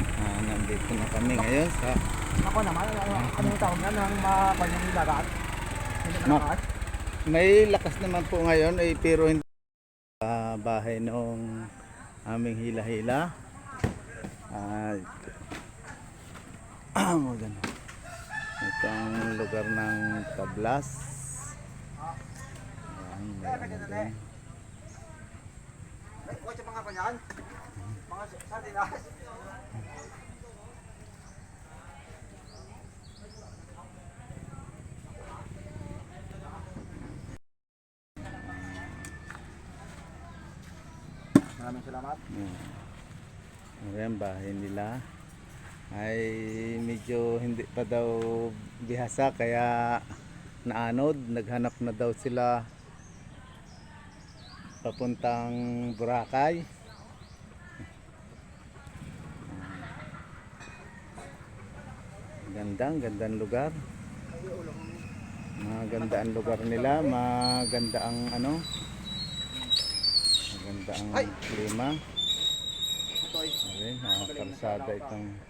Ah, nandito na kami ngayon sa Ako naman, ano ano yung tawag na ng mga yung dagat? Ma-? May lakas naman po ngayon eh, pero hindi sa bahay nung aming hila-hila. Ah, maganda. Itong lugar ng Tablas. Ayan, meron na din. Ay, kotse kanyan? Mga sardinas? Maraming salamat. Ayan. Ayan, bahay nila ay medyo hindi pa daw bihasa kaya naanod, naghanap na daw sila papuntang Boracay. Gandang, gandang lugar. Maganda ang lugar nila, maganda ang ano, maganda ang klima. Okay, ah, kalsada itong